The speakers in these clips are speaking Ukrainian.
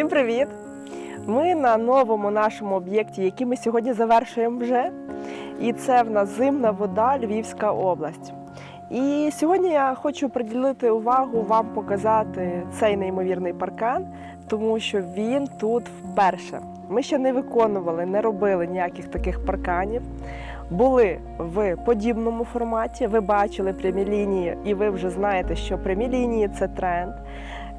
Всім привіт! Ми на новому нашому об'єкті, який ми сьогодні завершуємо вже. І це в нас зимна вода, Львівська область. І сьогодні я хочу приділити увагу вам показати цей неймовірний паркан, тому що він тут вперше. Ми ще не виконували, не робили ніяких таких парканів. Були в подібному форматі. Ви бачили прямі лінії, і ви вже знаєте, що прямі лінії це тренд.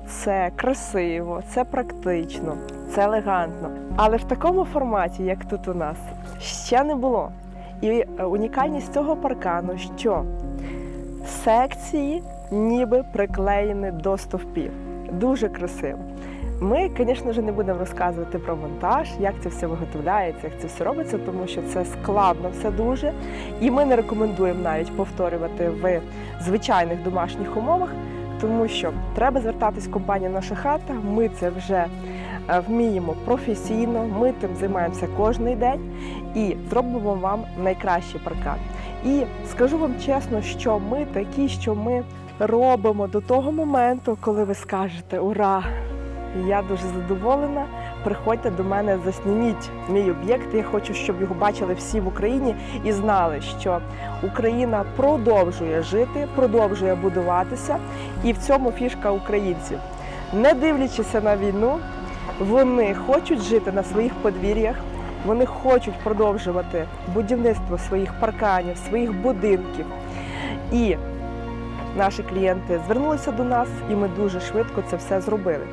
Це красиво, це практично, це елегантно. Але в такому форматі, як тут у нас, ще не було. І е, унікальність цього паркану, що секції ніби приклеєні до стовпів. Дуже красиво. Ми, звісно ж, не будемо розказувати про монтаж, як це все виготовляється, як це все робиться, тому що це складно все дуже. І ми не рекомендуємо навіть повторювати в звичайних домашніх умовах, тому що треба звертатись в компанію Наша хата. Ми це вже е, вміємо професійно, ми тим займаємося кожен день і зробимо вам найкращий паркан. І скажу вам чесно, що ми такі, що ми робимо до того моменту, коли ви скажете Ура! Я дуже задоволена. Приходьте до мене, засніміть мій об'єкт. Я хочу, щоб його бачили всі в Україні і знали, що Україна продовжує жити, продовжує будуватися, і в цьому фішка українців. Не дивлячися на війну, вони хочуть жити на своїх подвір'ях, вони хочуть продовжувати будівництво своїх парканів, своїх будинків. І наші клієнти звернулися до нас, і ми дуже швидко це все зробили.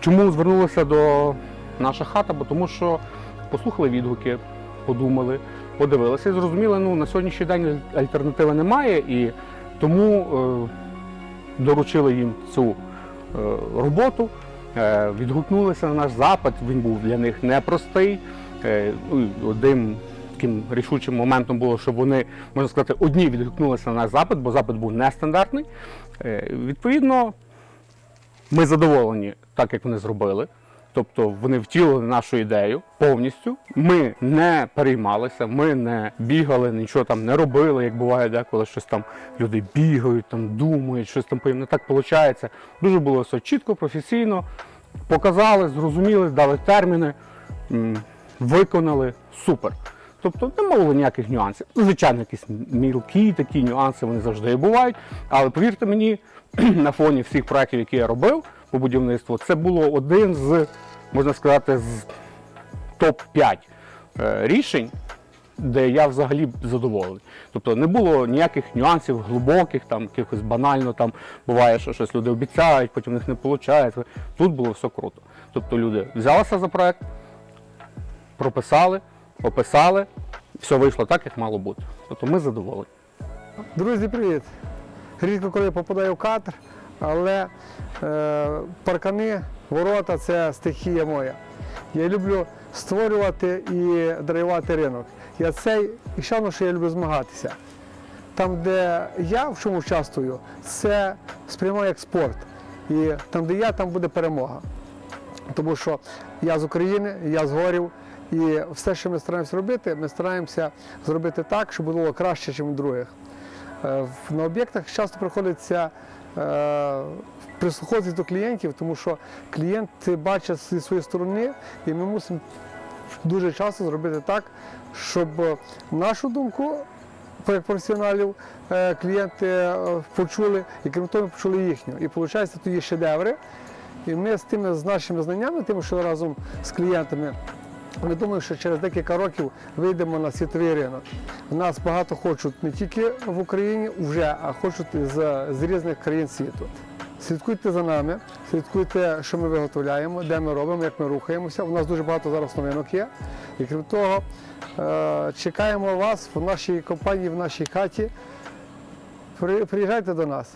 Чому звернулися до наша хата? Бо тому що послухали відгуки, подумали, подивилися і зрозуміли, ну на сьогоднішній день альтернативи немає, і тому е, доручили їм цю е, роботу. Е, відгукнулися на наш запит. Він був для них непростий. Е, ну, одним таким рішучим моментом було, що вони, можна сказати, одні відгукнулися на наш запит, бо запит був нестандартний. Е, відповідно, ми задоволені так, як вони зробили. Тобто вони втілили нашу ідею повністю. Ми не переймалися, ми не бігали, нічого там не робили, як буває деколи щось там люди бігають, там думають, щось там не так виходить. Дуже було все чітко, професійно. Показали, зрозуміли, дали терміни, виконали супер. Тобто не було ніяких нюансів. Звичайно, якісь мілкі такі нюанси вони завжди бувають. Але повірте мені, на фоні всіх проєктів, які я робив по будівництву, це було один з, можна сказати, з топ-5 е, рішень, де я взагалі задоволений. Тобто не було ніяких нюансів глибоких, там якихось банально там буває, що щось люди обіцяють, потім в них не виходить. Тут було все круто. Тобто люди взялися за проект, прописали, описали, все вийшло так, як мало бути. Тобто ми задоволені. Друзі, привіт! Рідко коли я попадаю в кадр, але е, паркани, ворота це стихія моя. Я люблю створювати і драйвати ринок. Я цей, і одно, що я люблю змагатися. Там, де я в чому участвую, це сприймаю як спорт. І там, де я, там буде перемога. Тому що я з України, я з горів, і все, що ми стараємося робити, ми стараємося зробити так, щоб було краще, ніж у других. Е, На об'єктах часто приходиться е, прислуховуватися до клієнтів, тому що клієнти бачать зі своєї сторони, і ми мусимо дуже часто зробити так, щоб нашу думку як професіоналів е, клієнти е, почули, і крім того, почули їхню. І виходить, тоді шедеври. І ми з тими з нашими знаннями, тим, що разом з клієнтами, ми думаємо, що через декілька років вийдемо на світовий ринок. Нас багато хочуть не тільки в Україні вже, а хочуть з, з різних країн світу. Слідкуйте за нами, слідкуйте, що ми виготовляємо, де ми робимо, як ми рухаємося. У нас дуже багато зараз новинок є. І крім того, е, чекаємо вас в нашій компанії, в нашій хаті. Приїжджайте до нас.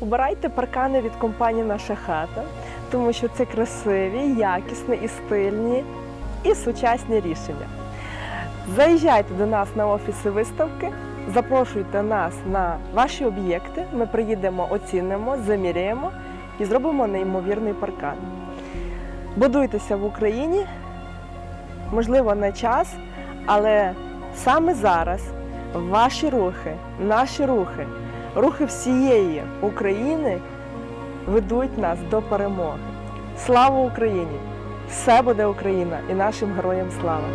Обирайте паркани від компанії Наша хата, тому що це красиві, якісні і стильні, і сучасні рішення. Заїжджайте до нас на офіси виставки, запрошуйте нас на ваші об'єкти. Ми приїдемо, оцінимо, заміряємо і зробимо неймовірний паркан. Будуйтеся в Україні, можливо, не час, але саме зараз ваші рухи, наші рухи, рухи всієї України ведуть нас до перемоги. Слава Україні! Все буде Україна і нашим героям слава!